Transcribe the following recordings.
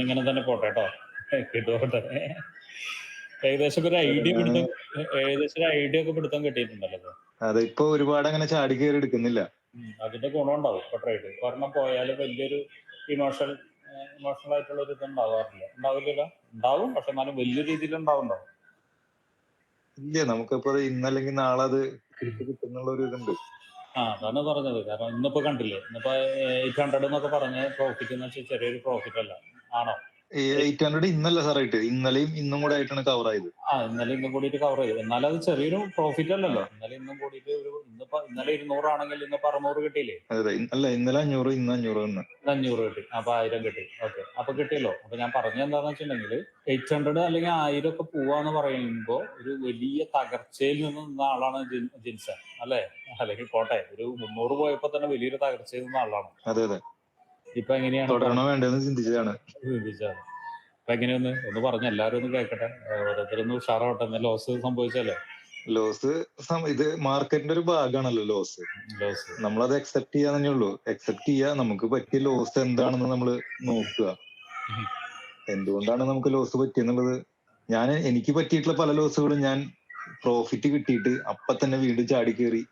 എന്നിങ്ങനെ തന്നെ പോട്ടെ കേട്ടോ. കിട്ടുപോട്ടെ ഏകദേശം ഒരു ഐഡിയ പിടുത്തം ഏകദേശം ഒരു ഐഡിയ ഒക്കെ പിടുത്തം കിട്ടിയിട്ടുണ്ടല്ലോ അതെ ഇപ്പൊ ഒരുപാട് അങ്ങനെ ചാടി കയറി എടുക്കുന്നില്ല. അതിന്റെ ഗുണം ഉണ്ടാവും ഇപ്പൊ ട്രേഡ് കാരണം പോയാൽ വലിയൊരു ഇമോഷണൽ ഇമോഷണൽ ആയിട്ടുള്ള ഒരു ഇത് ഉണ്ടാവാറില്ല ഉണ്ടാവില്ലല്ലോ? ഉണ്ടാവും പക്ഷെ എന്നാലും വലിയ രീതിയിൽ ഉണ്ടാവുണ്ടാവും ഇല്ല നമുക്കിപ്പോ ഇന്നല്ലെങ്കിൽ നാളെ അത് കിട്ടുന്നുള്ള ഒരു ഇതുണ്ട്. ആ അതാണ് പറഞ്ഞത്. കാരണം ഇന്നിപ്പോ കണ്ടില്ലേ? ഇന്നിപ്പോ എയ്റ്റ് ഹൺഡ്രഡ് എന്നൊക്കെ പറഞ്ഞ പ്രോഫിറ്റ് എന്ന് വെച്ചാൽ ചെറിയൊരു പ്രോഫിറ്റ് അല്ല. ആണോ? എയ്റ്റ് ഹൺഡ്രഡ് ഇന്നല്ല സാർ ആയിട്ട്. ഇന്നലെയും ഇന്നും കൂടെ ആയിട്ടാണ് കവർ ആയത്. ആ ഇന്നലെ ഇന്നും കൂടിയിട്ട് കവർ ചെയ്തു. എന്നാലും അത് ചെറിയൊരു പ്രോഫിറ്റ് അല്ലല്ലോ. ഇന്നലെ ഇന്നും കൂടിയിട്ട് ഒരു ഇന്നിപ്പോ ഇന്നലെ ഇരുന്നൂറാണെങ്കിൽ ഇന്നിപ്പോ അറുന്നൂറ് കിട്ടിയില്ലേ? അതെ അല്ല ഇന്നലെ അഞ്ഞൂറ് ഇന്ന് അഞ്ഞൂറ് തന്നെ. അഞ്ഞൂറ് കിട്ടി. അപ്പൊ ആയിരം കിട്ടി. ഓക്കെ. അപ്പൊ കിട്ടിയല്ലോ. അപ്പൊ ഞാൻ പറഞ്ഞ എന്താന്ന് വെച്ചിട്ടുണ്ടെങ്കിൽ എയ്റ്റ് ഹൺഡ്രഡ് അല്ലെങ്കിൽ ആയിരം ഒക്കെ പോവാന്ന് പറയുമ്പോ ഒരു വലിയ തകർച്ചയിൽ നിന്ന് നിന്ന ആളാണ് ജിൻ- ജിൻസൺ. അല്ലെ? അല്ലെങ്കിൽ പോട്ടെ. ഒരു മുന്നൂറ് പോയപ്പോ തന്നെ വലിയൊരു തകർച്ചയിൽ നിന്ന ആളാണ്. അതെ അതെ. ഇപ്പൊ എങ്ങനെയാണ് തുടരണോ വേണ്ടെന്ന് ചിന്തിച്ചതാണ്. ചിന്തിച്ചതാണ്. അപ്പൊ എങ്ങനെയൊന്ന് ഒന്ന് പറഞ്ഞ എല്ലാരും ഒന്ന് കേൾക്കട്ടെ. ഓരോരുത്തരൊന്ന് ഉഷാറാവട്ടെ. എന്നാൽ ലോസ് സംഭവിച്ചല്ലേ ലോസ് ഇത് മാർക്കറ്റിന്റെ ഒരു ഭാഗമാണല്ലോ ലോസ്. ലോസ്. നമ്മളത് അക്സെപ്റ്റ് ചെയ്യാൻ തന്നെ ഉള്ളൂ. അക്സെപ്റ്റ് ചെയ്യുക നമുക്ക് പറ്റിയ ലോസ് എന്താണെന്ന് നമ്മൾ നോക്കുക. എന്തുകൊണ്ടാണ് നമുക്ക് ലോസ് പറ്റിയെന്നുള്ളത്? ഞാൻ എനിക്ക് പറ്റിയിട്ടുള്ള പല ലോസുകളും ഞാൻ പ്രോഫിറ്റ് കിട്ടിയിട്ട് അപ്പൊ തന്നെ വീണ്ടും ചാടി കയറി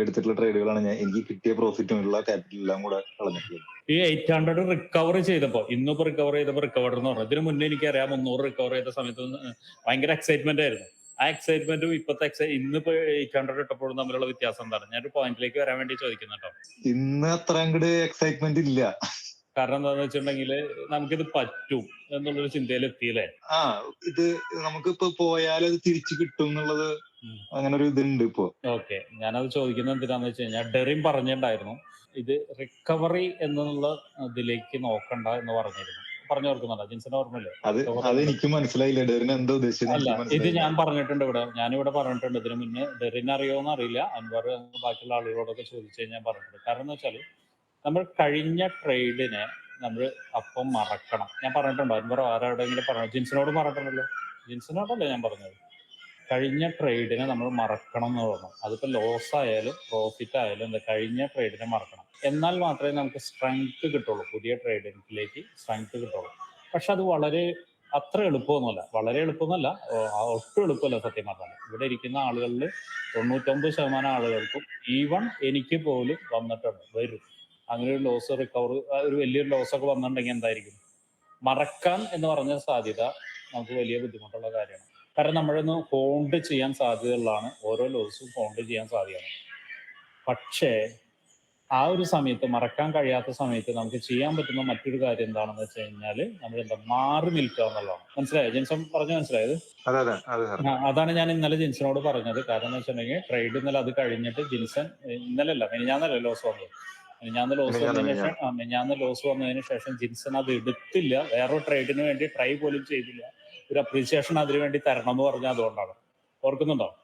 എടുത്തിട്ടുള്ള ട്രേഡുകളാണ് ഞാൻ എനിക്ക് കിട്ടിയ പ്രോഫിറ്റും ഉള്ള ക്യാപിറ്റൽ എല്ലാം കൂടെ കളഞ്ഞിട്ടുള്ളത്. ഈ എയ്റ്റ് ഹൺഡ്രഡ് റിക്കവർ ചെയ്തപ്പോ ഇന്നിപ്പോ റിക്കവർ ചെയ്തപ്പോ റിക്കവർ എന്ന് പറഞ്ഞു. ഇതിന് മുന്നേ എനിക്കറിയാം മുന്നൂറ് റിക്കവർ ചെയ്ത സമയത്ത് ഭയങ്കര എക്സൈറ്റ്മെന്റ് ആയിരുന്നു. ആ എക്സൈറ്റ്മെന്റും ഇപ്പത്തെ എക്സൈ ഇന്നിപ്പോ എയ്റ്റ് ഹൺഡ്രഡ് ഇട്ടപ്പോഴും തമ്മിലുള്ള വ്യത്യാസം എന്താണ്? ഞാൻ ഒരു പോയിന്റിലേക്ക് വരാൻ വേണ്ടി ചോദിക്കുന്നു കേട്ടോ. ഇന്ന് അത്ര അങ്ങോട്ട് എക്സൈറ്റ്മെന്റ് ഇല്ല. കാരണം എന്താന്ന് വെച്ചിട്ടുണ്ടെങ്കിൽ നമുക്കിത് പറ്റും എന്നുള്ളൊരു ചിന്തയിൽ എത്തിയില്ലേ? ആ ഇത് നമുക്കിപ്പോ പോയാൽ അത് തിരിച്ചു കിട്ടും എന്നുള്ളത് അങ്ങനെ ഒരു ഇതുണ്ട് ഇപ്പോ. ഓക്കെ ഞാനത് ചോദിക്കുന്നത് എന്തിനാന്ന് വെച്ച് കഴിഞ്ഞാൽ ഡെറിയും പറഞ്ഞിട്ടുണ്ടായിരുന്നു. ഇത് റിക്കവറി എന്നുള്ള ഇതിലേക്ക് നോക്കണ്ട എന്ന് പറഞ്ഞിരുന്നു. പറഞ്ഞു ഓർക്കുന്നുണ്ട് ജിൻസിന് ഓർമ്മയില്ലേ? അല്ല ഇത് ഞാൻ പറഞ്ഞിട്ടുണ്ട് ഇവിടെ. ഞാനിവിടെ പറഞ്ഞിട്ടുണ്ട്. ഇതിന് മുന്നേ ഡെറിന് അറിയോന്ന് അറിയില്ല. അൻവർ ബാക്കിയുള്ള ആളുകളോടൊക്കെ ചോദിച്ചു ഞാൻ പറഞ്ഞിട്ടുണ്ട്. കാരണം എന്ന് വെച്ചാൽ നമ്മൾ കഴിഞ്ഞ ട്രേഡിനെ നമ്മൾ അപ്പം മറക്കണം. ഞാൻ പറഞ്ഞിട്ടുണ്ടോ? അൻവർ ആരോടെങ്കിലും പറഞ്ഞു? ജിൻസിനോട് പറഞ്ഞിട്ടുണ്ടല്ലോ. ജിൻസിനോടല്ലേ ഞാൻ പറഞ്ഞത്? കഴിഞ്ഞ ട്രേഡിനെ നമ്മൾ മറക്കണം എന്ന് പറഞ്ഞു അതിപ്പോ ലോസ് ആയാലും പ്രോഫിറ്റ് ആയാലും എന്താ കഴിഞ്ഞ ട്രേഡിനെ മറക്കണം. എന്നാൽ മാത്രമേ നമുക്ക് സ്ട്രെങ്ത് കിട്ടുള്ളൂ. പുതിയ ട്രേഡിലേക്ക് സ്ട്രെങ്ത് കിട്ടുള്ളൂ. പക്ഷെ അത് വളരെ അത്ര എളുപ്പമൊന്നുമല്ല. വളരെ എളുപ്പമൊന്നുമല്ല. ഒട്ടും എളുപ്പമല്ല സത്യം പറഞ്ഞാൽ. ഇവിടെ ഇരിക്കുന്ന ആളുകളിൽ തൊണ്ണൂറ്റൊമ്പത് ശതമാനം ആളുകൾക്കും ഈവൺ എനിക്ക് പോലും വന്നിട്ടുണ്ട്. വരും. അങ്ങനെ ഒരു ലോസ് റിക്കവർ ഒരു വലിയൊരു ലോസ് ഒക്കെ വന്നിട്ടുണ്ടെങ്കിൽ എന്തായിരിക്കും? മറക്കാൻ എന്ന് പറഞ്ഞ സാധ്യത നമുക്ക് വലിയ ബുദ്ധിമുട്ടുള്ള കാര്യമാണ്. കാരണം നമ്മളൊന്ന് ഹോൾഡ് ചെയ്യാൻ സാധ്യതയുള്ളതാണ്. ഓരോ ലോസും ഹോൾഡ് ചെയ്യാൻ സാധ്യതയാണ്. പക്ഷേ ആ ഒരു സമയത്ത് മറക്കാൻ കഴിയാത്ത സമയത്ത് നമുക്ക് ചെയ്യാൻ പറ്റുന്ന മറ്റൊരു കാര്യം എന്താണെന്ന് വെച്ച് കഴിഞ്ഞാൽ നമ്മൾ എന്താ മാറി നിൽക്കുക എന്നുള്ളതാണ്. മനസ്സിലായോ? ജെൻസൺ പറഞ്ഞു മനസ്സിലായത്? അതാണ് ഞാൻ ഇന്നലെ ജെൻസനോട് പറഞ്ഞത്. കാരണം എന്ന് വെച്ചിട്ടുണ്ടെങ്കിൽ ട്രേഡ് ഇന്നലെ അത് കഴിഞ്ഞിട്ട് ജിൻസൺ ഇന്നലെ അല്ല മിനിഞ്ഞാന്നല്ല ലോസ് വന്നത്. മിനിഞ്ഞാന്ന് ലോസ് വന്നതിന് ശേഷം മിനിഞ്ഞാന്ന് ലോസ് വന്നതിന് ശേഷം ജിൻസൺ അത് എടുത്തില്ല. വേറൊരു ട്രേഡിന് വേണ്ടി ട്രൈ പോലും ചെയ്തില്ല. ഒരു അപ്രീസിയേഷൻ അതിനു വേണ്ടി തരണം എന്ന് പറഞ്ഞാൽ അതുകൊണ്ടാണ്. ഓർക്കുന്നുണ്ടോ?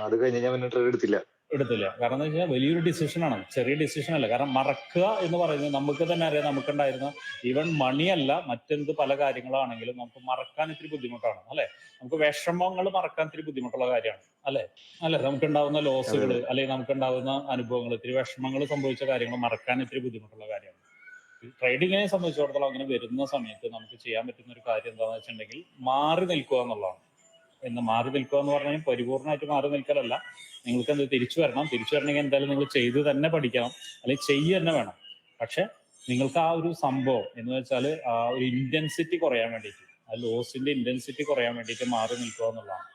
അത് കഴിഞ്ഞ് ഞാൻ ട്രേഡ് എടുത്തില്ല. എടുത്തില്ല. കാരണം എന്ന് വെച്ചാൽ വലിയൊരു ഡിസിഷൻ ആണ്. ചെറിയ ഡിസിഷൻ അല്ല. കാരണം മറക്കുക എന്ന് പറയുന്നത് നമുക്ക് തന്നെ അറിയാം നമുക്കുണ്ടായിരുന്ന ഈവൻ മണിയല്ല മറ്റെന്ത് പല കാര്യങ്ങളാണെങ്കിലും നമുക്ക് മറക്കാൻ ഇത്തിരി ബുദ്ധിമുട്ടാണ്. അല്ലെ? നമുക്ക് വിഷമങ്ങൾ മറക്കാൻ ഇത്തിരി ബുദ്ധിമുട്ടുള്ള കാര്യമാണ്. അല്ലെ? അല്ലെ? നമുക്കുണ്ടാവുന്ന ലോസുകൾ അല്ലെങ്കിൽ നമുക്കുണ്ടാവുന്ന അനുഭവങ്ങൾ ഇത്തിരി വിഷമങ്ങൾ സംഭവിച്ച കാര്യങ്ങൾ മറക്കാൻ ഇത്തിരി ബുദ്ധിമുട്ടുള്ള കാര്യമാണ്. ട്രേഡിങ്ങിനെ സംബന്ധിച്ചിടത്തോളം അങ്ങനെ വരുന്ന സമയത്ത് നമുക്ക് ചെയ്യാൻ പറ്റുന്ന ഒരു കാര്യം എന്താണെന്ന് വെച്ചിട്ടുണ്ടെങ്കിൽ മാറി നിൽക്കുക എന്നുള്ളതാണ്. എന്ന് മാറി നിൽക്കുക എന്ന് പറഞ്ഞാൽ പരിപൂർണമായിട്ട് മാറി നിൽക്കലല്ല. നിങ്ങൾക്ക് എന്ത് തിരിച്ചു വരണം. തിരിച്ചു വരണമെങ്കിൽ എന്തായാലും നിങ്ങൾ ചെയ്ത് തന്നെ പഠിക്കണം. അല്ലെങ്കിൽ ചെയ്യുക തന്നെ വേണം. പക്ഷെ നിങ്ങൾക്ക് ആ ഒരു സംഭവം എന്ന് വെച്ചാൽ ആ ഒരു ഇന്റൻസിറ്റി കുറയാൻ വേണ്ടിയിട്ട് ആ ലോസിന്റെ ഇന്റൻസിറ്റി കുറയാൻ വേണ്ടിയിട്ട് മാറി നിൽക്കുക എന്നുള്ളതാണ്.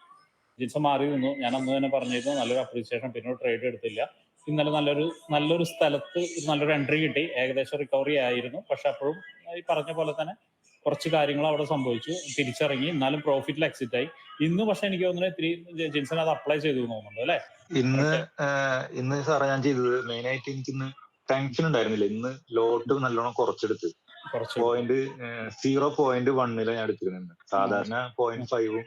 ജിൻസ് മാറി നിന്നു. ഞാൻ അന്ന് തന്നെ പറഞ്ഞിരുന്നു. നല്ലൊരു അപ്രീസിയേഷൻ പിന്നോട് ട്രേഡ് എടുത്തില്ല. ഇന്നലെ നല്ലൊരു നല്ലൊരു സ്ഥലത്ത് നല്ലൊരു എൻട്രി കിട്ടി. ഏകദേശം റിക്കവറി ആയിരുന്നു. പക്ഷെ അപ്പോഴും ഈ പറഞ്ഞ പോലെ തന്നെ കുറച്ച് കാര്യങ്ങൾ അവിടെ സംഭവിച്ചു. തിരിച്ചിറങ്ങി. എന്നാലും പ്രോഫിറ്റിൽ എക്സിറ്റ് ആയി. ഇന്ന് പക്ഷെ എനിക്ക് തോന്നുന്നു ഇത്തിരി ജിൻസൺ അത് അപ്ലൈ ചെയ്തു തോന്നുന്നുണ്ട് അല്ലെ? ഇന്ന് ഇന്ന് സാറേ ഞാൻ ചെയ്തത് മെയിൻ ആയിട്ട് എനിക്ക് ഇന്ന് ടെൻഷൻ ഉണ്ടായിരുന്നില്ല. ഇന്ന് ലോട്ട് നല്ലോണം കുറച്ചെടുത്ത്. പോയിന്റ് സീറോ പോയിന്റ് വണ്ണിലാണ് ഞാൻ എടുത്തിരുന്നത് സാധാരണ പോയിന്റ് ഫൈവും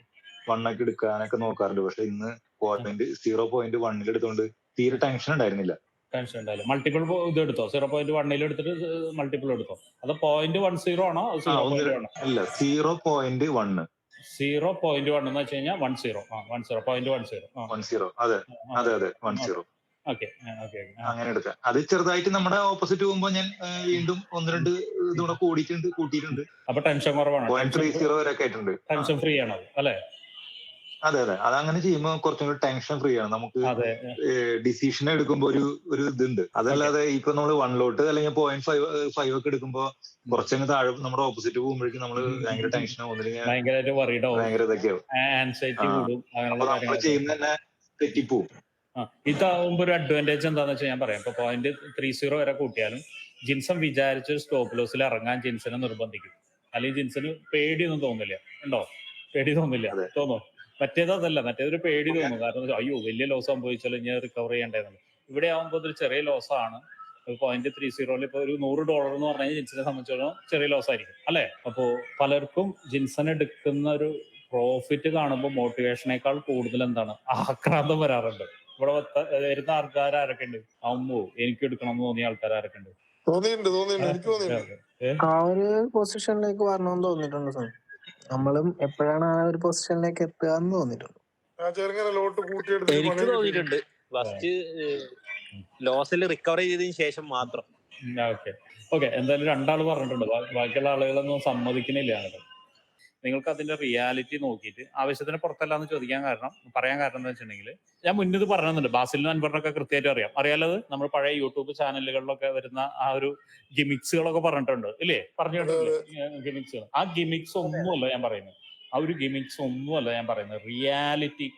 വണ്ണൊക്കെ എടുക്കാനൊക്കെ നോക്കാറുണ്ട്. പക്ഷെ ഇന്ന് പോയിന്റ് സീറോ പോയിന്റ് വണ്ണിൽ എടുത്തോണ്ട് തീരെ ടെൻഷൻ ഉണ്ടായിരുന്നില്ല. ടെൻഷൻ ഉണ്ടായില്ല. മൾട്ടിപ്പിൾ ഇത് എടുത്തോ? സീറോ പോയിന്റ് വണ്ണിൽ എടുത്തിട്ട് മൾട്ടിപ്പിൾ എടുത്തോ? അത് പോയിന്റ് വൺ സീറോ ആണോ? അല്ല zero point one zero point one എന്ന് വെച്ച് കഴിഞ്ഞാൽ one zero one zero point one zero one zero അതെ. അതെ അതെ. വൺ സീറോ അങ്ങനെ എടുക്കാം. അത് ചെറുതായിട്ട് നമ്മുടെ ഓപ്പോസിറ്റ് പോകുമ്പോൾ ഞാൻ വീണ്ടും ഒന്ന് രണ്ട് ഇതുകൂടെ കൂടിയിട്ടുണ്ട് കൂട്ടിയിട്ടുണ്ട്. അപ്പൊ ടെൻഷൻ കുറവാണ്. പോയിന്റ് ത്രീ സീറോ വരെ ഒക്കെ ആയിട്ടുണ്ട്. ടെൻഷൻ ഫ്രീ ആണോ അല്ലെ? അതെ അതെ. അത് അങ്ങനെ ചെയ്യുമ്പോൾ കുറച്ചും കൂടി ടെൻഷൻ ഫ്രീ ആണ്. നമുക്ക് ഡിസിഷൻ എടുക്കുമ്പോൾ ഒരു ഒരു ഇതുണ്ട്. അതല്ലാതെ ഇപ്പൊ നമ്മൾ വൺ ലോട്ട് അല്ലെങ്കിൽ പോയിന്റ് ഫൈവ് ഫൈവ് ഒക്കെ എടുക്കുമ്പോൾ കുറച്ചങ്ങ് താഴെ നമ്മുടെ ഓപ്പോസിറ്റ് പോകുമ്പോഴേക്കും നമ്മൾ ഭയങ്കര ടെൻഷൻ ഒന്നില്ലെങ്കിൽ ഭയങ്കര ഇതൊക്കെയാവും അപ്പൊ നമ്മൾ ചെയ്യുന്ന തന്നെ തെറ്റിപ്പോവും. ഇതാവുമ്പോ ഒരു അഡ്വാന്റേജ് എന്താന്ന് വെച്ചാൽ ഞാൻ പറയാം. ഇപ്പൊ പോയിന്റ് ത്രീ സീറോ വരെ കൂട്ടിയാലും ജിൻസൺ വിചാരിച്ച ഒരു സ്റ്റോപ്പ് ലോസിൽ ഇറങ്ങാൻ ജിൻസനെ നിർബന്ധിക്കും. അല്ലെങ്കിൽ ജിൻസന് പേടിയൊന്നും തോന്നില്ല. ഉണ്ടോ? പേടി തോന്നില്ല. തോന്നോ? മറ്റേത് അതല്ല മറ്റേതൊരു പേടി തോന്നുന്നു കാരണം അയ്യോ വലിയ ലോസ് സംഭവിച്ചാലും ഞാൻ റിക്കവർ ചെയ്യേണ്ടതെന്ന്. ഇവിടെ ആകുമ്പോൾ ഒരു ചെറിയ ലോസ് ആണ്. പോയിന്റ് ത്രീ സീറോയിൽ ഇപ്പൊ ഒരു നൂറ് ഡോളർ എന്ന് പറഞ്ഞാൽ ജിൻസിനെ സംബന്ധിച്ചിടത്തോളം ചെറിയ ലോസ് ആയിരിക്കും അല്ലെ? അപ്പോ പലർക്കും ജിൻസൺ എടുക്കുന്ന ഒരു പ്രോഫിറ്റ് കാണുമ്പോൾ മോട്ടിവേഷനേക്കാൾ കൂടുതൽ എന്താണ്? ആക്രാന്തം വരാറുണ്ട്. ഇവിടെ വത്ത- വരുന്ന ആൾക്കാർ ആരൊക്കെ ഉണ്ട്? അമ്മു എനിക്ക് എടുക്കണം എന്ന് തോന്നിയ ആൾക്കാർ ആരൊക്കെ ഉണ്ട്? തോന്നിയിട്ടുണ്ട് തോന്നിയിട്ടുണ്ട്. എനിക്ക് തോന്നിയിട്ടുണ്ട്. ആ ഒരു പൊസിഷനിലേക്ക് വരണമെന്ന് തോന്നിയിട്ടുണ്ട് സാർ. നമ്മളും എപ്പോഴാണ് ആ ഒരു പൊസിഷനിലേക്ക് എത്തുക എന്ന് തോന്നിയിട്ടുണ്ട്? ആ ചെറുങ്ങനെ ലോട്ട് കൂട്ടിയെടുത്ത് എനിക്ക് പണി കിട്ടി. തോന്നിയിട്ടുണ്ട് ഫസ്റ്റ് ലോസിൽ റിക്കവർ ചെയ്തതിന് ശേഷം മാത്രം. ഓക്കെ ഓക്കെ എന്തായാലും രണ്ടാൾ പറഞ്ഞിട്ടുണ്ട്. ബാ- ബാക്കിയുള്ള ആളുകളൊന്നും സമ്മതിക്കുന്നില്ല. അങ്ങോട്ട് നിങ്ങൾക്ക് അതിന്റെ റിയാലിറ്റി നോക്കിയിട്ട് ആവശ്യത്തിന് പുറത്തല്ലാന്ന് ചോദിക്കാൻ കാരണം പറയാൻ കാരണം എന്താ വെച്ചിട്ടുണ്ടെങ്കിൽ ഞാൻ മുന്നിൽ ഇത് പറഞ്ഞിട്ടുണ്ട്. ബാസിലിനും അൻപറിനൊക്കെ കൃത്യമായിട്ട് അറിയാം. അറിയാലത് നമ്മൾ പഴയ യൂട്യൂബ് ചാനലുകളിലൊക്കെ വരുന്ന ആ ഒരു ഗിമിക്സുകളൊക്കെ പറഞ്ഞിട്ടുണ്ട്. ഇല്ലേ? പറഞ്ഞിട്ടുണ്ട്. ഗിമിക്സുകൾ ആ ഗിമിക്സ് ഒന്നുമല്ല ഞാൻ പറയുന്നത്. ആ ഒരു ഗിമിക്സ് ഒന്നുമല്ല ഞാൻ പറയുന്നത്. റിയാലിറ്റി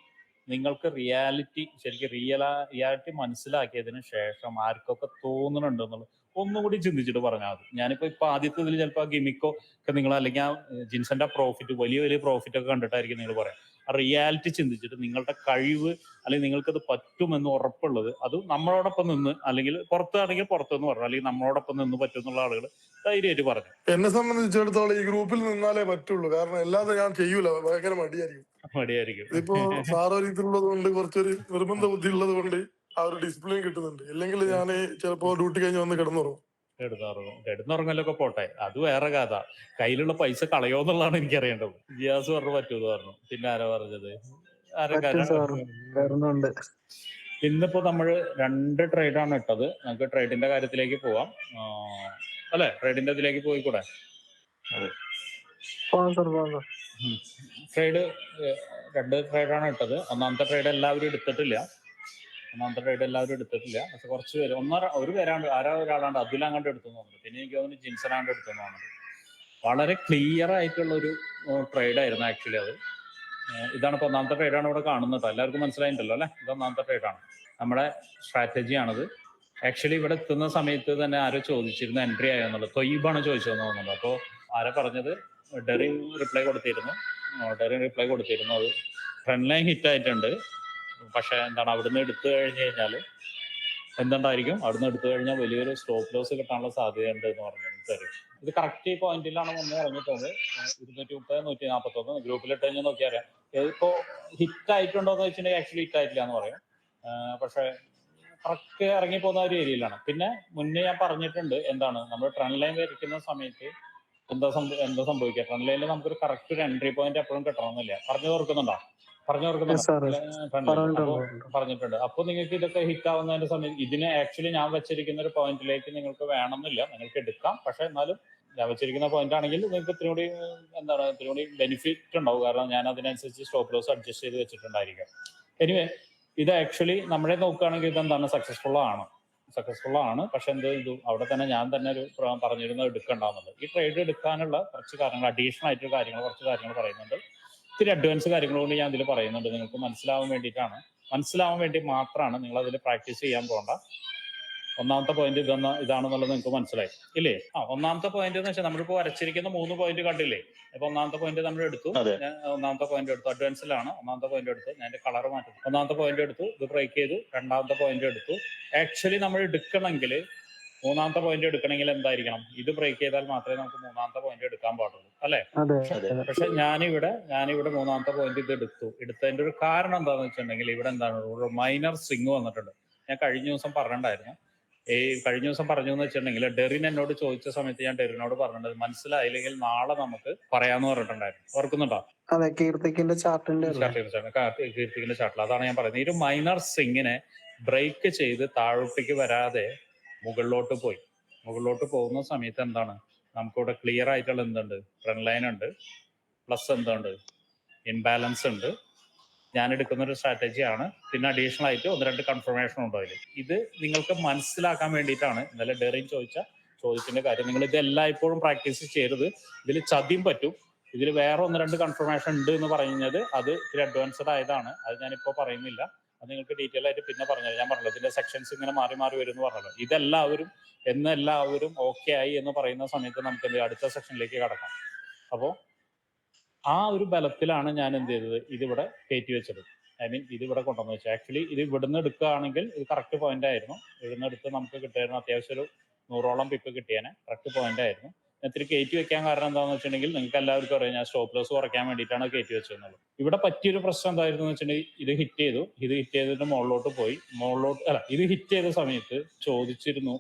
നിങ്ങൾക്ക് റിയാലിറ്റി ശരിക്കും റിയൽ റിയാലിറ്റി മനസ്സിലാക്കിയതിന് ശേഷം ആർക്കൊക്കെ തോന്നുന്നുണ്ട് എന്നുള്ളത് ഒന്നുകൂടി ചിന്തിച്ചിട്ട് പറഞ്ഞാൽ മതി. ഞാനിപ്പോ ഇപ്പൊ ആദ്യത്തെ ഇതിൽ ചിലപ്പോൾ ആ ഗിമിക്കോ ഒക്കെ നിങ്ങൾ അല്ലെങ്കിൽ ആ ജിൻസന്റെ പ്രോഫിറ്റ് വലിയ വലിയ പ്രോഫിറ്റ് ഒക്കെ കണ്ടിട്ടായിരിക്കും നിങ്ങൾ പറയാം. ആ റിയാലിറ്റി ചിന്തിച്ചിട്ട് നിങ്ങളുടെ കഴിവ് അല്ലെങ്കിൽ നിങ്ങൾക്കത് പറ്റുമെന്ന് ഉറപ്പുള്ളത് അത് നമ്മളോടൊപ്പം നിന്ന് അല്ലെങ്കിൽ പുറത്താണെങ്കിൽ പുറത്തുനിന്ന് പറഞ്ഞു. അല്ലെങ്കിൽ നമ്മളോടൊപ്പം നിന്ന് പറ്റുന്നുള്ള ആളുകൾ ധൈര്യമായിട്ട് പറഞ്ഞു. എന്നെ സംബന്ധിച്ചിടത്തോളം ഈ ഗ്രൂപ്പിൽ നിന്നാലേ പറ്റുള്ളൂ. കാരണം അല്ലാതെ ഞാൻ ചെയ്യൂല. ഭയങ്കര മടിയായിരിക്കും. മടിയായിരിക്കും. ഇപ്പൊ സാറോ രീതിയിലുള്ളത് കൊണ്ട് കുറച്ചൊരു നിർബന്ധ ബുദ്ധി ഉള്ളത് കൊണ്ട് ആ ഒരു ഡിസിപ്ലിൻ കിട്ടുന്നുണ്ട്. ഇല്ലെങ്കിൽ ഞാൻ ചിലപ്പോ ഡ്യൂട്ടി കഴിഞ്ഞ് വന്ന് കിടന്നുറങ്ങും. കിടന്നുറങ്ങും. കിടന്നുറങ്ങലൊക്കെ പോട്ടെ. അത് വേറെ കഥ. കയ്യിലുള്ള പൈസ കളയോന്നാണ് എനിക്ക് അറിയേണ്ടത് ജിയാസ് പറഞ്ഞു പറ്റൂന്ന് പറഞ്ഞു. പിന്നെ ആരാ പറഞ്ഞത്? ഇന്നിപ്പോ നമ്മൾ രണ്ട് ട്രേഡാണ് ഇട്ടത്. നമുക്ക് ട്രേഡിന്റെ കാര്യത്തിലേക്ക് പോവാം. അല്ലെ? ട്രേഡിന്റെ ഇതിലേക്ക് പോയിക്കൂടെ? ട്രേഡ് രണ്ട് ട്രേഡാണ് ഇട്ടത്. ഒന്നാമത്തെ ട്രേഡ് എല്ലാവരും എടുത്തിട്ടില്ല. ഒന്നാമത്തെ എല്ലാവരും എടുത്തിട്ടില്ല. പക്ഷെ കുറച്ച് പേര് ഒന്നോ ഒരു പേരാണ്ട് ആരോ ഒരാളാണ്ട് അതിലാണ്ട് എടുത്തു തോന്നുന്നു പിന്നെ എനിക്ക് തോന്നുന്നു ജിൻസനാണ്ട് എടുത്തു തോന്നുന്നത് വളരെ ക്ലിയർ ആയിട്ടുള്ള ഒരു ട്രേഡ് ആയിരുന്നു ആക്ച്വലി അത്. ഇതാണ് ഇപ്പൊ ഒന്നാമത്തെ ട്രേഡാണ് ഇവിടെ കാണുന്നത് എല്ലാവർക്കും മനസ്സിലായിട്ടുണ്ടല്ലോ അല്ലെ? ഇത് ഒന്നാമത്തെ ട്രേഡാണ് നമ്മുടെ സ്ട്രാറ്റജിയാണത് ആക്ച്വലി ഇവിടെ എത്തുന്ന സമയത്ത് തന്നെ ആരോ ചോദിച്ചിരുന്നു എൻട്രി ആയോ എന്നുള്ളത്. തൊയ്ബാണ് ചോദിച്ചതെന്ന് തോന്നുന്നത് അപ്പോൾ ആരെ പറഞ്ഞത്? ഡെറിൻ റിപ്ലൈ കൊടുത്തിരുന്നു. ഡെറിൻ റിപ്ലൈ കൊടുത്തിരുന്നു. അത് ഫ്രണ്ട് ലൈൻ ഹിറ്റ് ആയിട്ടുണ്ട്. പക്ഷെ എന്താണ് അവിടുന്ന് എടുത്തു കഴിഞ്ഞു കഴിഞ്ഞാൽ എന്തുണ്ടായിരിക്കും? അവിടുന്ന് എടുത്തു കഴിഞ്ഞാൽ വലിയൊരു സ്റ്റോപ്പ് ലോസ് കിട്ടാനുള്ള സാധ്യതയുണ്ട് എന്ന് പറഞ്ഞു. തരും ഇത് കറക്റ്റ് പോയിന്റിലാണ് മുന്നേ ഇറങ്ങിയിട്ടുള്ളത് ഇരുന്നൂറ്റി മുപ്പത് നൂറ്റി നാൽപ്പത്തൊന്ന് ഗ്രൂപ്പിൽ ഇട്ട് കഴിഞ്ഞാൽ നോക്കിയാൽ ഇതിപ്പോ ഹിറ്റ് ആയിട്ടുണ്ടോ എന്ന് വെച്ചിട്ടുണ്ടെങ്കിൽ ആക്ച്വലി ഹിറ്റ് ആയിട്ടില്ല എന്ന് പറയാം. പക്ഷെ കറക്റ്റ് ഇറങ്ങി പോകുന്ന ഒരു ഏരിയയിലാണ് പിന്നെ മുന്നേ ഞാൻ പറഞ്ഞിട്ടുണ്ട് എന്താണ്? നമ്മൾ ട്രെൻഡ് ലൈൻ വരയ്ക്കുന്ന സമയത്ത് എന്താ സംഭവം എന്താ സംഭവിക്കുക? ട്രെൻഡ് ലൈനിൽ നമുക്കൊരു കറക്റ്റ് ഒരു എൻട്രി പോയിന്റ് എപ്പോഴും കിട്ടണമെന്നില്ല. പറഞ്ഞു ഓർക്കുന്നുണ്ടോ? പറഞ്ഞു പറഞ്ഞിട്ടുണ്ട്. അപ്പൊ നിങ്ങൾക്ക് ഇതൊക്കെ ഹിറ്റ് ആവുന്നതിന്റെ സമയത്ത് ഇതിന് ആക്ച്വലി ഞാൻ വെച്ചിരിക്കുന്ന ഒരു പോയിന്റിലേക്ക് നിങ്ങൾക്ക് വേണമെന്നില്ല. നിങ്ങൾക്ക് എടുക്കാം. പക്ഷെ എന്നാലും ഞാൻ വെച്ചിരിക്കുന്ന പോയിന്റ് ആണെങ്കിൽ നിങ്ങൾക്ക് ഇത്തിരി കൂടി എന്താണ് ഇത്തിരി കൂടി ബെനിഫിറ്റ് ഉണ്ടാവും. കാരണം ഞാൻ അതിനനുസരിച്ച് സ്റ്റോപ്പ് ലോസ് അഡ്ജസ്റ്റ് ചെയ്ത് വെച്ചിട്ടുണ്ടായിരിക്കാം. എനിവേ ഇത് ആക്ച്വലി നമ്മളെ നോക്കുകയാണെങ്കിൽ ഇത് എന്താണ് സക്സസ്ഫുൾ ആണ്. സക്സസ്ഫുൾ ആണ്. പക്ഷെ എന്ത് ചെയ്തു അവിടെ തന്നെ ഞാൻ തന്നെ ഒരു പറഞ്ഞിരുന്നത് എടുക്കണ്ടാവുന്നത് ഈ ട്രേഡ് എടുക്കാനുള്ള കുറച്ച് കാര്യങ്ങൾ അഡീഷണൽ ആയിട്ടുള്ള കാര്യങ്ങൾ കുറച്ച് കാര്യങ്ങൾ പറയുന്നുണ്ട്. ഇത്തിരി അഡ്വാൻസ് കാര്യങ്ങളുകൊണ്ട് ഞാൻ ഇതിൽ പറയുന്നുണ്ട്. നിങ്ങൾക്ക് മനസ്സിലാവാൻ വേണ്ടിയിട്ടാണ്. മനസ്സിലാവാൻ വേണ്ടി മാത്രമാണ് നിങ്ങൾ അതിൽ പ്രാക്ടീസ് ചെയ്യാൻ പോകണ്ട. ഒന്നാമത്തെ പോയിന്റ് ഇതെന്ന ഇതാണെന്നുള്ളത് നിങ്ങൾക്ക് മനസ്സിലായി. ഇല്ലേ? ആ ഒന്നാമത്തെ പോയിന്റ് എന്ന് വെച്ചാൽ നമ്മളിപ്പോ വരച്ചിരിക്കുന്ന മൂന്ന് പോയിന്റ് കണ്ടില്ലേ? ഇപ്പൊ ഒന്നാമത്തെ പോയിന്റ് നമ്മൾ എടുത്തു. ഞാൻ ഒന്നാമത്തെ പോയിന്റ് എടുത്തു. അഡ്വാൻസിലാണ് ഒന്നാമത്തെ പോയിന്റ് എടുത്തു. ഞാൻ കളർ മാറ്റി. ഒന്നാമത്തെ പോയിന്റ് എടുത്തു. ഇത് ബ്രേക്ക് ചെയ്തു. രണ്ടാമത്തെ പോയിന്റ് എടുത്തു. ആക്ച്വലി നമ്മൾ എടുക്കണമെങ്കിൽ മൂന്നാമത്തെ പോയിന്റ് എടുക്കണമെങ്കിൽ എന്തായിരിക്കണം? ഇത് ബ്രേക്ക് ചെയ്താൽ മാത്രമേ നമുക്ക് മൂന്നാമത്തെ പോയിന്റ് എടുക്കാൻ പാടുള്ളൂ അല്ലെ. പക്ഷെ ഞാനിവിടെ ഞാനിവിടെ മൂന്നാമത്തെ പോയിന്റ് ഇത് എടുത്തു. എടുത്തതിന്റെ ഒരു കാരണം എന്താണെന്ന് വെച്ചിട്ടുണ്ടെങ്കിൽ ഇവിടെ എന്താണ് ഒരു മൈനർ സ്വിങ് വന്നിട്ടുണ്ട്. ഞാൻ കഴിഞ്ഞ ദിവസം പറഞ്ഞിട്ടുണ്ടായിരുന്നു. ഈ കഴിഞ്ഞ ദിവസം പറഞ്ഞു എന്ന് വെച്ചിട്ടുണ്ടെങ്കിൽ ഡെറിൻ എന്നോട് ചോദിച്ച സമയത്ത് ഞാൻ ഡെറിനോട് പറഞ്ഞിട്ടുണ്ട് മനസ്സിലായില്ലെങ്കിൽ നാളെ നമുക്ക് പറയാന്ന് പറഞ്ഞിട്ടുണ്ടായിരുന്നു. ഓർക്കുന്നുണ്ടോ? അതെ കീർത്തിക്കിന്റെ ചാർട്ടിന്റെ കീർത്തിക്കിന്റെ ചാർട്ടിൽ. അതാണ് ഞാൻ പറയുന്നത്. ഈ ഒരു മൈനർ സിംഗിനെ ബ്രേക്ക് ചെയ്ത് താഴോട്ടേക്ക് വരാതെ മുകളിലോട്ട് പോയി. മുകളിലോട്ട് പോകുന്ന സമയത്ത് എന്താണ്? നമുക്കിവിടെ ക്ലിയർ ആയിട്ടുള്ള എന്തുണ്ട്? ഫ്രണ്ട് ലൈൻ ഉണ്ട്. പ്ലസ് എന്തുണ്ട്? ഇൻബാലൻസ് ഉണ്ട്. ഞാൻ എടുക്കുന്ന ഒരു സ്ട്രാറ്റജിയാണ് പിന്നെ അഡീഷണൽ ആയിട്ട് ഒന്ന് രണ്ട് കൺഫർമേഷൻ ഉണ്ടോ അതിൽ ഇത് നിങ്ങൾക്ക് മനസ്സിലാക്കാൻ വേണ്ടിയിട്ടാണ്. ഇന്നലെ ഡെറിൻ ചോദിച്ച ചോദ്യത്തിന്റെ കാര്യം. നിങ്ങൾ ഇത് എല്ലായ്പ്പോഴും പ്രാക്ടീസ് ചെയ്യരുത്. ഇതിൽ ചതിയും പറ്റും. ഇതിൽ വേറെ ഒന്ന് രണ്ട് കൺഫർമേഷൻ ഉണ്ട് എന്ന് പറയുന്നത് അത് ഇത്തിരി അഡ്വാൻസ്ഡ് ആയതാണ്. അത് ഞാനിപ്പോൾ പറയുന്നില്ല. അത് നിങ്ങൾക്ക് ഡീറ്റെയിൽ ആയിട്ട് പിന്നെ പറഞ്ഞു ഞാൻ പറഞ്ഞല്ലോ ഇതിന്റെ സെക്ഷൻസ് ഇങ്ങനെ മാറി മാറി വരും എന്ന് പറഞ്ഞല്ലോ. ഇതെല്ലാവരും എന്ന് എല്ലാവരും ഓക്കെ ആയി എന്ന് പറയുന്ന സമയത്ത് നമുക്ക് എന്ത്? അടുത്ത സെക്ഷനിലേക്ക് കടക്കാം. അപ്പോൾ ആ ഒരു ബലത്തിലാണ് ഞാൻ എന്ത് ചെയ്തത്? ഇതിവിടെ കയറ്റി വെച്ചത്. ഐ മീൻ ഇത് ഇവിടെ കൊണ്ടുവന്ന് വെച്ചു ആക്ച്വലി ഇത് ഇവിടുന്ന് എടുക്കുകയാണെങ്കിൽ ഇത് കറക്റ്റ് പോയിന്റ് ആയിരുന്നു. ഇവിടുന്ന് എടുത്ത് നമുക്ക് കിട്ടുമായിരുന്നു അത്യാവശ്യം ഒരു നൂറോളം പിപ്പ് കിട്ടിയേനെ. കറക്റ്റ് പോയിന്റ് ആയിരുന്നു. ഇത്തിരി കയറ്റി വെക്കാൻ കാരണം എന്താണെന്ന് വെച്ചിട്ടുണ്ടെങ്കിൽ നിങ്ങൾക്ക് എല്ലാവർക്കും അറിയാം ഞാൻ സ്റ്റോപ്പ് ലോസ് കുറയ്ക്കാൻ വേണ്ടിയിട്ടാണ് കയറ്റി വെച്ചതെന്നുള്ളത് ഇവിടെ പറ്റിയൊരു പ്രശ്നം എന്തായിരുന്നു എന്ന് വെച്ചിട്ടുണ്ടെങ്കിൽ ഇത് ഹിറ്റ് ചെയ്തു. ഇത് ഹിറ്റ് ചെയ്തിട്ട് മുകളിലോട്ട് പോയി. മുകളിലോട്ട് അല്ല ഇത് ഹിറ്റ് ചെയ്ത സമയത്ത് ചോദിച്ചിരുന്നു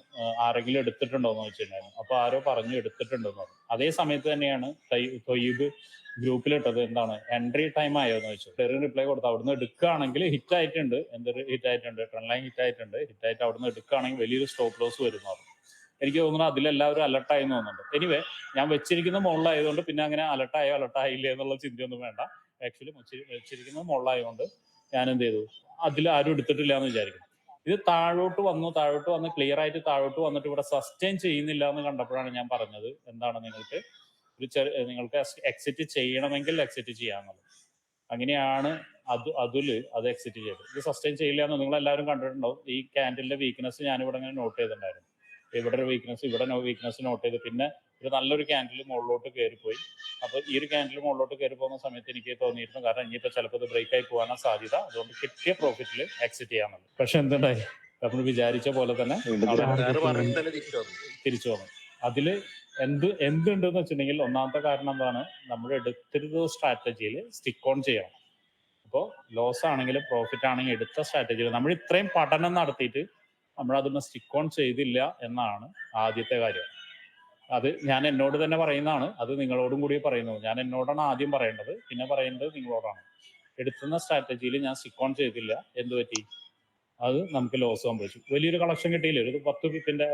ആരെങ്കിലും എടുത്തിട്ടുണ്ടോ എന്ന് വെച്ചിട്ടുണ്ടായിരുന്നു. അപ്പൊ ആരോ പറഞ്ഞു എടുത്തിട്ടുണ്ടെന്ന് പറഞ്ഞു. അതേ സമയത്ത് തന്നെയാണ് തൊയ്യബ് ഗ്രൂപ്പിൽ ഇട്ടത് എന്താണ് എൻട്രി ടൈം ആയോ എന്ന് വെച്ചു ചെറിയ റിപ്ലൈ കൊടുത്തു. അവിടുന്ന് എടുക്കുകയാണെങ്കിൽ ഹിറ്റ് ആയിട്ടുണ്ട്. എന്തൊരു ഹിറ്റ് ആയിട്ടുണ്ട്? ട്രെൻഡ് ലൈൻ ഹിറ്റ് ആയിട്ടുണ്ട്. ഹിറ്റ് ആയിട്ട് അവിടുന്ന് എടുക്കുകയാണെങ്കിൽ വലിയൊരു സ്റ്റോപ്പ് ലോസ് വരുന്നു. എനിക്ക് തോന്നുന്നു അതിലെല്ലാവരും അലർട്ടായി തോന്നുന്നുണ്ട്. എനിവേ ഞാൻ വെച്ചിരിക്കുന്ന മുകളിലായതുകൊണ്ട് പിന്നെ അങ്ങനെ അലർട്ടായോ അലർട്ടായില്ലേ എന്നുള്ള ചിന്തയൊന്നും വേണ്ട. ആക്ച്വലി വെച്ചിരിക്കുന്നത് മുകളിലായതുകൊണ്ട് ഞാൻ എന്ത് ചെയ്തു? അതിൽ ആരും എടുത്തിട്ടില്ല എന്ന് വിചാരിക്കുന്നു. ഇത് താഴോട്ട് വന്നു താഴോട്ട് വന്ന് ക്ലിയർ ആയിട്ട് താഴോട്ട് വന്നിട്ട് ഇവിടെ സസ്റ്റെയിൻ ചെയ്യുന്നില്ല എന്ന് കണ്ടപ്പോഴാണ് ഞാൻ പറഞ്ഞത്. എന്താണ് നിങ്ങൾക്ക് ഒരു ചെറിയ നിങ്ങൾക്ക് എക്സിറ്റ് ചെയ്യണമെങ്കിൽ എക്സിറ്റ് ചെയ്യാന്നുള്ളത് അങ്ങനെയാണ് അത് അതിൽ അത് എക്സിറ്റ് ചെയ്തത്. ഇത് സസ്റ്റെയിൻ ചെയ്യില്ല എന്ന് നിങ്ങൾ എല്ലാവരും കണ്ടിട്ടുണ്ടാവും. ഈ ക്യാൻഡിലിന്റെ വീക്ക്നെസ് ഞാൻ ഇവിടെ ഇങ്ങനെ നോട്ട് ചെയ്തിട്ടുണ്ടായിരുന്നു. ഇവിടെ ഒരു വീക്ക്നെസ് ഇവിടെ വീക്ക്നെസ് നോട്ട് ചെയ്ത്. പിന്നെ ഒരു നല്ലൊരു ക്യാൻഡിൽ മുകളിലോട്ട് കയറിപ്പോയി. അപ്പൊ ഈ ഒരു ക്യാൻഡിൽ മുകളിലോട്ട് കയറി പോകുന്ന സമയത്ത് എനിക്ക് തോന്നിയിരുന്നു കാരണം ഇനിയിപ്പോ ചിലപ്പോൾ ഇത് ബ്രേക്ക് ആയി പോകാനാണ് സാധ്യത. അതുകൊണ്ട് കിട്ടിയ പ്രോഫിറ്റിൽ എക്സിറ്റ് ചെയ്യാന്നുള്ളത് പക്ഷെ എന്തുണ്ടായി? നമ്മൾ വിചാരിച്ച പോലെ തന്നെ തിരിച്ചു വന്നു. തിരിച്ചു വന്നു. അതിൽ എന്ത് എന്തുണ്ടെന്ന് വെച്ചിട്ടുണ്ടെങ്കിൽ ഒന്നാമത്തെ കാരണം എന്താണ്? നമ്മൾ എടുത്തിരുന്ന സ്ട്രാറ്റജിയിൽ സ്റ്റിക്ക് ഓൺ ചെയ്യണം. അപ്പോൾ ലോസ് ആണെങ്കിലും പ്രോഫിറ്റ് ആണെങ്കിലും എടുത്ത സ്ട്രാറ്റജിയിൽ നമ്മൾ ഇത്രയും പഠനം നടത്തിയിട്ട് നമ്മൾ അതൊന്ന് സ്റ്റിക്ക് ഓൺ ചെയ്തില്ല എന്നാണ് ആദ്യത്തെ കാര്യം. അത് ഞാൻ എന്നോട് തന്നെ പറയുന്നതാണ്. അത് നിങ്ങളോടും കൂടി പറയുന്നത് ഞാൻ എന്നോടാണ് ആദ്യം പറയേണ്ടത്. പിന്നെ പറയുന്നത് നിങ്ങളോടാണ്. എടുത്തുന്ന സ്ട്രാറ്റജിയിൽ ഞാൻ സ്റ്റിക്ക് ഓൺ ചെയ്തില്ല. എന്ത് പറ്റി? അത് നമുക്ക് ലോസ് സംഭവിച്ചു. വലിയൊരു കളക്ഷൻ കിട്ടിയില്ല? ഒരു പത്ത് പിപ്പിന്റെ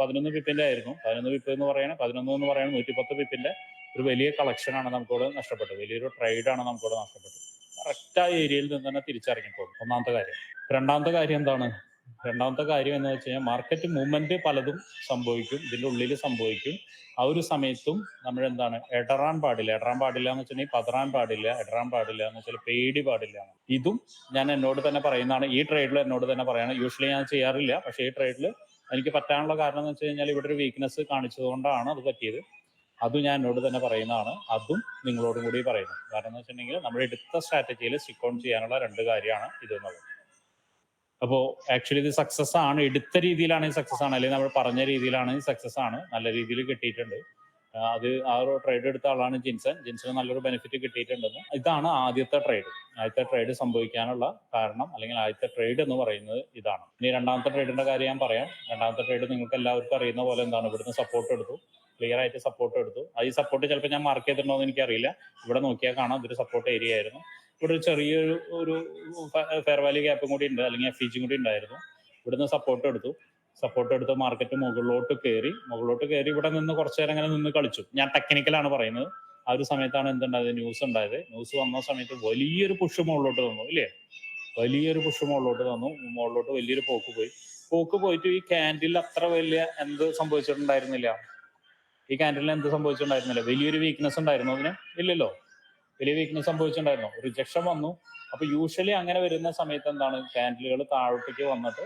പതിനൊന്ന് പിപ്പിന്റെ ആയിരുന്നു. പതിനൊന്ന് പിപ്പ് എന്ന് പറയണേ പതിനൊന്ന് എന്ന് പറയണം നൂറ്റി പത്ത് പിപ്പിന്റെ ഒരു വലിയ കളക്ഷനാണ് നമുക്കിവിടെ നഷ്ടപ്പെട്ടത്. വലിയൊരു ട്രേഡ് ആണ് നമുക്കിവിടെ നഷ്ടപ്പെട്ടത്. കറക്റ്റ് ആ ഏരിയയിൽ നിന്ന് തന്നെ തിരിച്ചറിഞ്ഞിട്ടുള്ളൂ ഒന്നാമത്തെ കാര്യം. രണ്ടാമത്തെ കാര്യം എന്താണ്? രണ്ടാമത്തെ കാര്യം എന്ന് വെച്ച് കഴിഞ്ഞാൽ മാർക്കറ്റ് മൂവ്മെന്റ് പലതും സംഭവിക്കും. ഇതിന്റെ ഉള്ളിൽ സംഭവിക്കും. ആ ഒരു സമയത്തും നമ്മൾ എന്താണ് എടറാൻ പാടില്ല. എടറാൻ പാടില്ല എന്ന് വെച്ചിട്ടുണ്ടെങ്കിൽ പതറാൻ പാടില്ല. എടറാൻ പാടില്ല എന്ന് വെച്ചാൽ പേടി പാടില്ല. ഇതും ഞാൻ എന്നോട് തന്നെ പറയുന്നതാണ്. ഈ ട്രേഡിൽ എന്നോട് തന്നെ പറയണം. യൂഷ്വലി ഞാൻ ചെയ്യാറില്ല. പക്ഷെ ഈ ട്രേഡിൽ എനിക്ക് പറ്റാനുള്ള കാരണം എന്ന് വെച്ച് കഴിഞ്ഞാൽ ഇവിടെ ഒരു വീക്ക്നെസ് കാണിച്ചതുകൊണ്ടാണ് അത് പറ്റിയത്. അതും ഞാൻ എന്നോട് തന്നെ പറയുന്നതാണ്. അതും നിങ്ങളോടും കൂടി പറയുന്നു. കാരണം എന്ന് വെച്ചിട്ടുണ്ടെങ്കിൽ നമ്മൾ എടുത്ത സ്ട്രാറ്റജിയിൽ സ്റ്റിക്ക് ഓൺ ചെയ്യാനുള്ള രണ്ട് കാര്യമാണ് ഇത് എന്നുള്ളത് അപ്പോൾ ആക്ച്വലി ഇത് സക്സസ് ആണ്. എടുത്ത രീതിയിലാണ് സക്സസ് ആണ്. അല്ലെങ്കിൽ നമ്മൾ പറഞ്ഞ രീതിയിലാണ് സക്സസ് ആണ്. നല്ല രീതിയിൽ കിട്ടിയിട്ടുണ്ട്. അത് ആ ഒരു ട്രേഡ് എടുത്ത ആളാണ് ജിൻസൺ. ജിൻസന് നല്ലൊരു ബെനിഫിറ്റ് കിട്ടിയിട്ടുണ്ടെന്ന്. ഇതാണ് ആദ്യത്തെ ട്രേഡ് ആദ്യത്തെ ട്രേഡ് സംഭവിക്കാനുള്ള കാരണം അല്ലെങ്കിൽ ആദ്യത്തെ ട്രേഡ് എന്ന് പറയുന്നത് ഇതാണ്. ഇനി രണ്ടാമത്തെ ട്രേഡിന്റെ കാര്യം ഞാൻ പറയാം. രണ്ടാമത്തെ ട്രേഡ് നിങ്ങൾക്ക് എല്ലാവർക്കും അറിയുന്ന പോലെ എന്താണ്? ഇവിടുന്ന് സപ്പോർട്ട് എടുത്തു. ക്ലിയർ ആയിട്ട് സപ്പോർട്ട് എടുത്തു. ആ ഈ സപ്പോർട്ട് ചിലപ്പോൾ ഞാൻ മാർക്ക് ചെയ്തിട്ടുണ്ടോ എന്ന് എനിക്കറിയില്ല. ഇവിടെ നോക്കിയാൽ കാണാം. ഇതൊരു സപ്പോർട്ട് ഏരിയ ആയിരുന്നു. ഇവിടെ ചെറിയൊരു ഒരു ഫെയർ വാല്യൂ ഗ്യാപ്പും കൂടി ഉണ്ട്. അല്ലെങ്കിൽ എഫ് ഇജും കൂടി ഉണ്ടായിരുന്നു. ഇവിടുന്ന് സപ്പോർട്ട് എടുത്തു. സപ്പോർട്ട് എടുത്ത് മാർക്കറ്റ് മുകളിലോട്ട് കയറി മുകളിലോട്ട് കയറി ഇവിടെ നിന്ന് കുറച്ചു നേരം അങ്ങനെ നിന്ന് കളിച്ചു. ഞാൻ ടെക്നിക്കലാണ് പറയുന്നത്. ആ ഒരു സമയത്താണ് എന്തുണ്ടായത്? ന്യൂസ് ഉണ്ടായത്. ന്യൂസ് വന്ന സമയത്ത് വലിയൊരു പുഷ് മുകളിലോട്ട് തന്നു ഇല്ലേ? വലിയൊരു പുഷ് മുകളിലോട്ട് തന്നു മുകളിലോട്ട് വലിയൊരു പോക്ക് പോയി. പോക്ക് പോയിട്ട് ഈ ക്യാൻഡിൽ അത്ര വലിയ എന്ത് സംഭവിച്ചിട്ടുണ്ടായിരുന്നില്ല. ഈ ക്യാൻഡിലിന് എന്ത് സംഭവിച്ചിട്ടുണ്ടായിരുന്നില്ല? വലിയൊരു വീക്ക്നെസ് ഉണ്ടായിരുന്നു അതിന്? ഇല്ലല്ലോ. വലിയ വീക്ക്നെസ് സംഭവിച്ചിട്ടുണ്ടായിരുന്നു. റിജക്ഷൻ വന്നു. അപ്പൊ യൂഷ്വലി അങ്ങനെ വരുന്ന സമയത്ത് എന്താണ്? കാൻഡിലുകൾ താഴോട്ടേക്ക് വന്നിട്ട്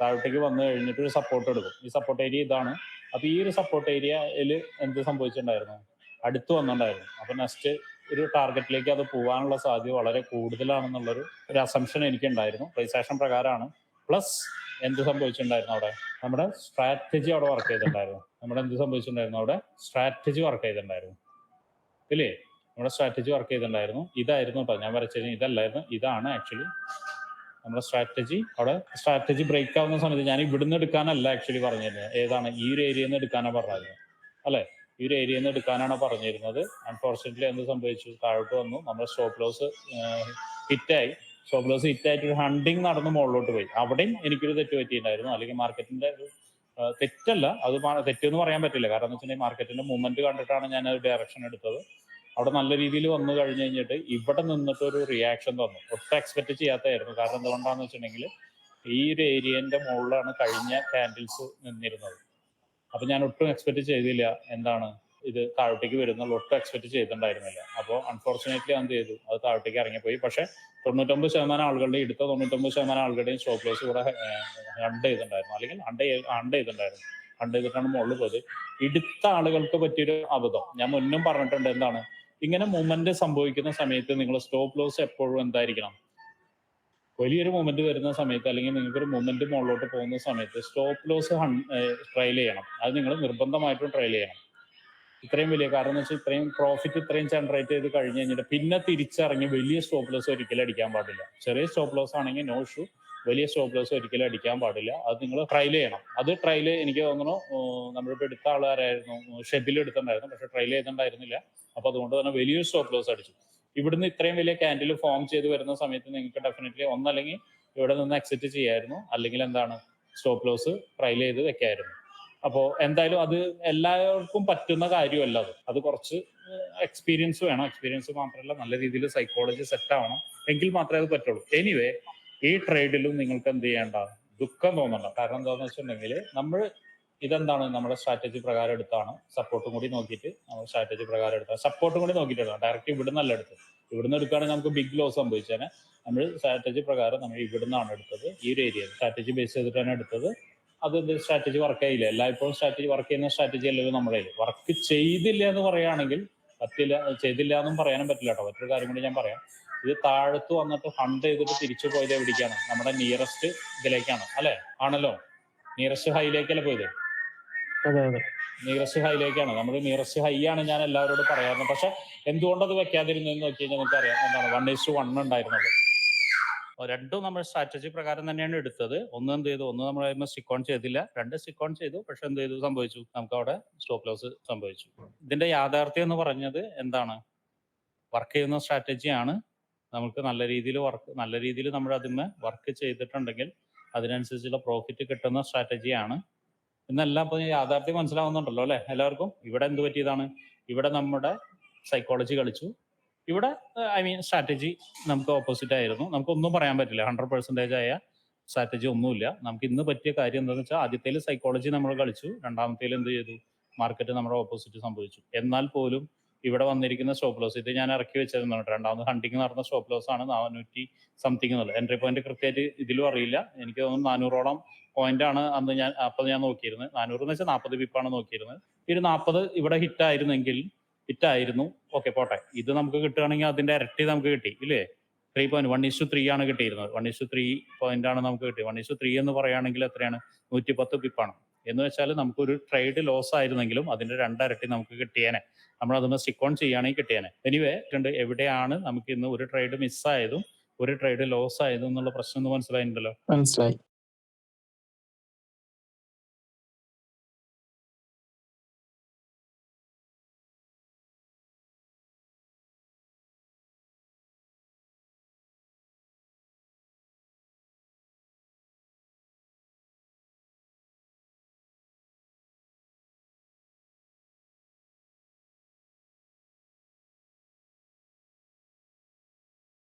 താഴോട്ടേക്ക് വന്നു കഴിഞ്ഞിട്ട് ഒരു സപ്പോർട്ട് എടുക്കും. ഈ സപ്പോർട്ട് ഏരിയ ഇതാണ്. അപ്പൊ ഈ ഒരു സപ്പോർട്ട് ഏരിയയിൽ എന്ത് സംഭവിച്ചിട്ടുണ്ടായിരുന്നു? അടുത്ത് വന്നിട്ടുണ്ടായിരുന്നു. അപ്പൊ നെക്സ്റ്റ് ഒരു ടാർഗറ്റിലേക്ക് അത് പോകാനുള്ള സാധ്യത വളരെ കൂടുതലാണെന്നുള്ളൊരു ഒരു അസംഷൻ എനിക്കുണ്ടായിരുന്നു. പ്രൈസ് ആക്ഷൻ പ്രകാരമാണ്. പ്ലസ് എന്ത് സംഭവിച്ചിട്ടുണ്ടായിരുന്നു അവിടെ? നമ്മുടെ സ്ട്രാറ്റജി അവിടെ വർക്ക് ചെയ്തിട്ടുണ്ടായിരുന്നു. നമ്മുടെ എന്ത് സംഭവിച്ചിട്ടുണ്ടായിരുന്നു അവിടെ? സ്ട്രാറ്റജി വർക്ക് ചെയ്തിട്ടുണ്ടായിരുന്നു. ഇല്ലേ? നമ്മുടെ സ്ട്രാറ്റജി വർക്ക് ചെയ്തിട്ടുണ്ടായിരുന്നു. ഇതായിരുന്നു കേട്ടോ ഞാൻ വരച്ചത് ഇതല്ലായിരുന്നു. ഇതാണ് ആക്ച്വലി നമ്മുടെ സ്ട്രാറ്റജി അവിടെ സ്ട്രാറ്റജി ബ്രേക്ക് ആവുന്ന സമയത്ത് ഞാൻ ഇവിടുന്ന് എടുക്കാനല്ല ആക്ച്വലി പറഞ്ഞിരുന്നത്. ഏതാണ്? ഈ ഒരു ഏരിയയിൽ നിന്ന് എടുക്കാനാണ് പറഞ്ഞിരുന്നത്. അല്ലെ? ഈ ഒരു ഏരിയയിൽ നിന്ന് എടുക്കാനാണ് പറഞ്ഞിരുന്നത്. അൺഫോർച്ചുനേറ്റ്ലി എന്ത് സംഭവിച്ചു? താഴോട്ട് വന്നു. നമ്മുടെ സ്റ്റോപ്പ് ലോസ് ഹിറ്റായി സ്റ്റോപ്പ് ലോസ് ഹിറ്റ് ആയിട്ട് ഒരു ഹണ്ടിങ് നടന്ന് മുകളിലോട്ട് പോയി. അവിടെയും എനിക്കൊരു തെറ്റ് പറ്റിയിട്ടുണ്ടായിരുന്നു. അല്ലെങ്കിൽ മാർക്കറ്റിന്റെ ഒരു തെറ്റല്ല. അത് തെറ്റെന്ന് പറയാൻ പറ്റില്ല. കാരണം എന്ന് വെച്ചിട്ടുണ്ടെങ്കിൽ മാർക്കറ്റിന്റെ മൂവ്മെന്റ് കണ്ടിട്ടാണ് ഞാൻ ഒരു ഡയറക്ഷൻ എടുത്തത്. അവിടെ നല്ല രീതിയിൽ വന്നു കഴിഞ്ഞു കഴിഞ്ഞിട്ട് ഇവിടെ നിന്നിട്ട് ഒരു റിയാക്ഷൻ തന്നു ഒട്ടും എക്സ്പെക്ട് ചെയ്യാത്തായിരുന്നു കാരണം എന്തുകൊണ്ടാന്ന് വെച്ചിട്ടുണ്ടെങ്കിൽ ഈ ഒരു ഏരിയന്റെ മുകളിലാണ് കഴിഞ്ഞ കാൻഡിൽസ് നിന്നിരുന്നത്. അപ്പൊ ഞാൻ ഒട്ടും എക്സ്പെക്ട് ചെയ്തില്ല എന്താണ് ഇത് താഴോട്ടേക്ക് വരുന്നുള്ള ഒട്ടും എക്സ്പെക്ട് ചെയ്തിട്ടുണ്ടായിരുന്നില്ല. അപ്പോൾ അൺഫോർച്ചുനേറ്റ്ലി എന്ത് ചെയ്തു? അത് താഴോട്ടേക്ക് ഇറങ്ങിപ്പോയി. പക്ഷെ തൊണ്ണൂറ്റൊമ്പത് ശതമാനം ആളുകളുടെ എടുത്ത തൊണ്ണൂറ്റൊമ്പത് ശതമാനം ആളുകളുടെയും സ്റ്റോപ്പ് ലോസ് ഇവിടെ ഹണ്ട് ചെയ്തിട്ടുണ്ടായിരുന്നു. അല്ലെങ്കിൽ ഹണ്ട് ഹണ്ട് ചെയ്തിട്ടുണ്ടായിരുന്നു. ഹണ്ട് ചെയ്തിട്ടാണ് മുകളിൽ പോയത്. എടുത്ത ആളുകൾക്ക് പറ്റിയൊരു അബദ്ധം. ഞാൻ മുന്നും പറഞ്ഞിട്ടുണ്ട് എന്താണ്? ഇങ്ങനെ മൂവ്മെന്റ് സംഭവിക്കുന്ന സമയത്ത് നിങ്ങൾ സ്റ്റോപ്പ് ലോസ് എപ്പോഴും എന്തായിരിക്കണം? വലിയൊരു മൂവ്മെന്റ് വരുന്ന സമയത്ത് അല്ലെങ്കിൽ നിങ്ങൾക്ക് ഒരു മൂവ്മെന്റ് മുകളിലോട്ട് പോകുന്ന സമയത്ത് സ്റ്റോപ്പ് ലോസ് ട്രയൽ ചെയ്യണം. അത് നിങ്ങൾ നിർബന്ധമായിട്ടും ട്രയൽ ചെയ്യണം. ഇത്രയും വലിയ കാരണം എന്ന് വെച്ചാൽ ഇത്രയും പ്രോഫിറ്റ് ഇത്രയും ജനറേറ്റ് ചെയ്ത് കഴിഞ്ഞ് കഴിഞ്ഞിട്ട് പിന്നെ തിരിച്ചിറങ്ങി വലിയ സ്റ്റോപ്പ് ലോസ് ഒരിക്കലും അടിക്കാൻ പാടില്ല. ചെറിയ സ്റ്റോപ്പ് ലോസ് ആണെങ്കിൽ നോ ഷൂ വലിയ സ്റ്റോപ്പ് ലോസ് ഒരിക്കലും അടിക്കാൻ പാടില്ല. അത് നിങ്ങൾ ട്രയൽ ചെയ്യണം. അത് ട്രയൽ എനിക്ക് തോന്നുന്നു നമ്മളിപ്പോൾ നമ്മളിപ്പോ എടുത്ത ആൾക്കാരായിരുന്നു. ഷെബിൽ എടുത്തിട്ടുണ്ടായിരുന്നു. പക്ഷെ ട്രയൽ ചെയ്തിട്ടുണ്ടായിരുന്നില്ല. അപ്പൊ അതുകൊണ്ട് തന്നെ വലിയൊരു സ്റ്റോപ്പ് ലോസ് അടിച്ചു. ഇവിടുന്ന് ഇത്രയും വലിയ ക്യാൻഡിൽ ഫോം ചെയ്ത് വരുന്ന സമയത്ത് നിങ്ങൾക്ക് ഡെഫിനറ്റ്ലി ഒന്നല്ലെങ്കിൽ ഇവിടെ നിന്ന് എക്സിറ്റ് ചെയ്യായിരുന്നു. അല്ലെങ്കിൽ എന്താണ് സ്റ്റോപ്പ് ലോസ് ട്രയൽ ചെയ്ത് വെക്കായിരുന്നു. അപ്പോൾ എന്തായാലും അത് എല്ലാവർക്കും പറ്റുന്ന കാര്യമല്ല അത്. അത് കുറച്ച് എക്സ്പീരിയൻസ് വേണം. എക്സ്പീരിയൻസ് മാത്രമല്ല നല്ല രീതിയിൽ സൈക്കോളജി സെറ്റ് ആവണം. എങ്കിൽ മാത്രമേ അത് പറ്റുള്ളൂ. എനിവേ ഈ ട്രേഡിലും നിങ്ങൾക്ക് എന്ത് ചെയ്യേണ്ട? ദുഃഖം തോന്നണ്ട. കാരണം എന്താണെന്ന് വെച്ചിട്ടുണ്ടെങ്കിൽ നമ്മൾ ഇതെന്താണ്? നമ്മുടെ സ്ട്രാറ്റജി പ്രകാരം എടുത്താണ്. സപ്പോർട്ടും കൂടി നോക്കിയിട്ട് നമ്മൾ സ്ട്രാറ്റജി പ്രകാരം എടുത്താണ്. സപ്പോർട്ടും കൂടി നോക്കിയിട്ട് എടുക്കാം ഡയറക്റ്റ് ഇവിടുന്ന് അല്ല എടുത്തത്. ഇവിടുന്ന് എടുക്കുകയാണെങ്കിൽ നമുക്ക് ബിഗ് ലോസ് സംഭവിച്ചേനെ. നമ്മൾ സ്ട്രാറ്റജി പ്രകാരം നമ്മൾ ഇവിടുന്നാണ് എടുത്തത്. ഈ ഒരു ഏരിയ സ്ട്രാറ്റജി ബേസ് ചെയ്തിട്ടാണ് എടുത്തത്. അത് സ്ട്രാറ്റജി വർക്ക് ആയില്ല എല്ലായ്പ്പോഴും സ്ട്രാറ്റജി വർക്ക് ചെയ്യുന്ന സ്ട്രാറ്റജി അല്ലല്ലോ നമ്മുടെ വർക്ക് ചെയ്തില്ല എന്ന് പറയുകയാണെങ്കിൽ പറ്റില്ല ചെയ്തില്ല എന്നും പറയാനും പറ്റില്ല കേട്ടോ. മറ്റൊരു കാര്യം കൂടി ഞാൻ പറയാം. ഇത് താഴത്ത് വന്നിട്ട് ഹണ്ട് ചെയ്തിട്ട് തിരിച്ചു പോയത് എവിടേക്കാണ്? നമ്മുടെ നിയറസ്റ്റ് ഇതിലേക്കാണ്. അല്ലെ? ആണല്ലോ? നിയറസ്റ്റ് ഹൈയിലേക്കല്ലേ പോയത്? നിയറസ്റ്റ് ഹൈയിലേക്കാണ് നമ്മൾ നിയറസ്റ്റ് ഹൈ ആണ് ഞാൻ എല്ലാവരോടും പറയാറുണ്ട് പക്ഷെ എന്തുകൊണ്ട് അത് വെക്കാതിരുന്നു എന്ന് നോക്കി കഴിഞ്ഞാൽ നമുക്ക് അറിയാം എന്താണ് വൺ ഇസ് വൺ ഉണ്ടായിരുന്നുള്ളത് രണ്ടും നമ്മൾ സ്ട്രാറ്റജി പ്രകാരം തന്നെയാണ് എടുത്തത്. ഒന്ന് എന്ത് ചെയ്തു? ഒന്ന് നമ്മൾ സ്റ്റിക്ക് ഓൺ ചെയ്തില്ല. രണ്ട് സ്റ്റിക്ക് ഓൺ ചെയ്തു. പക്ഷെ എന്ത് ചെയ്തു? സംഭവിച്ചു. നമുക്ക് അവിടെ സ്റ്റോപ്പ് ലോസ് സംഭവിച്ചു. ഇതിന്റെ യാഥാർത്ഥ്യം എന്ന് പറഞ്ഞത് എന്താണ്? വർക്ക് ചെയ്യുന്ന സ്ട്രാറ്റജിയാണ് നമുക്ക് നല്ല രീതിയിൽ വർക്ക് നല്ല രീതിയിൽ നമ്മൾ അതിന്മേ വർക്ക് ചെയ്തിട്ടുണ്ടെങ്കിൽ അതിനനുസരിച്ചുള്ള പ്രോഫിറ്റ് കിട്ടുന്ന സ്ട്രാറ്റജിയാണ് എന്നെല്ലാം ഇപ്പോൾ യാഥാർത്ഥ്യം മനസ്സിലാവുന്നുണ്ടല്ലോ അല്ലെ? എല്ലാവർക്കും? ഇവിടെ എന്ത് പറ്റിയതാണ്? ഇവിടെ നമ്മുടെ സൈക്കോളജി കളിച്ചു. ഇവിടെ ഐ മീൻ സ്ട്രാറ്റജി നമുക്ക് ഓപ്പോസിറ്റ് ആയിരുന്നു. നമുക്കൊന്നും പറയാൻ പറ്റില്ല. ഹൺഡ്രഡ് പെർസെന്റേജ് ആയ സ്ട്രാറ്റജി ഒന്നുമില്ല. നമുക്ക് ഇന്ന് പറ്റിയ കാര്യം എന്താണെന്ന് വെച്ചാൽ ആദ്യത്തേൽ സൈക്കോളജി നമ്മൾ കളിച്ചു. രണ്ടാമത്തേൽ എന്ത് ചെയ്തു? മാർക്കറ്റ് നമ്മുടെ ഓപ്പോസിറ്റ് സംഭവിച്ചു. എന്നാൽ പോലും ഇവിടെ വന്നിരിക്കുന്ന സ്റ്റോപ്പ് ലോസ്. ഇത് ഞാൻ ഇറക്കി വെച്ചിരുന്നുണ്ട് രണ്ടാമത് ഹണ്ടിങ് നടന്ന സ്റ്റോപ്പ് ലോസ് ആണ് നാനൂറ്റി സംതിങ് എന്നുള്ളത്. എൻട്രി പോയിന്റ് കൃത്യമായിട്ട് ഇതിലും അറിയില്ല. എനിക്ക് തോന്നുന്നു നാനൂറോളം പോയിന്റ് ആണ് അന്ന് ഞാൻ അപ്പൊ ഞാൻ നോക്കിയിരുന്നത്. നാനൂറ് എന്ന് വെച്ചാൽ നാൽപ്പത് പിപ്പാണ് നോക്കിയിരുന്നത്. ഈ ഒരു നാൽപ്പത് ഇവിടെ ഹിറ്റ് ആയിരുന്നെങ്കിൽ ഹിറ്റ് ആയിരുന്നു. ഓക്കെ പോട്ടെ. ഇത് നമുക്ക് കിട്ടുകയാണെങ്കിൽ അതിന്റെ ഇരട്ടി നമുക്ക് കിട്ടി ഇല്ലേ? Three point one is to three ആണ് കിട്ടിയിരുന്നത്. One is to three point ആണ് നമുക്ക് കിട്ടിയത് വൺ ഇസ്റ്റു ത്രീ എന്ന് പറയുകയാണെങ്കിൽ എത്രയാണ്? നൂറ്റി പത്ത് പിപ്പാണ് എന്ന് വെച്ചാൽ നമുക്കൊരു ട്രേഡ് ലോസ് ആയിരുന്നെങ്കിലും അതിന്റെ രണ്ടരട്ടി നമുക്ക് കിട്ടിയേനെ. നമ്മൾ അതൊന്ന് സ്റ്റിക്ക് ഓൺ ചെയ്യുകയാണെങ്കിൽ കിട്ടിയേനെ. എനിവേ രണ്ട് എവിടെയാണ് നമുക്ക് ഇന്ന് ഒരു ട്രേഡ് മിസ്സായതും ഒരു ട്രേഡ് ലോസ് ആയതും എന്നുള്ള പ്രശ്നം ഒന്ന് മനസ്സിലായിട്ടുണ്ടല്ലോ മനസ്സിലായി.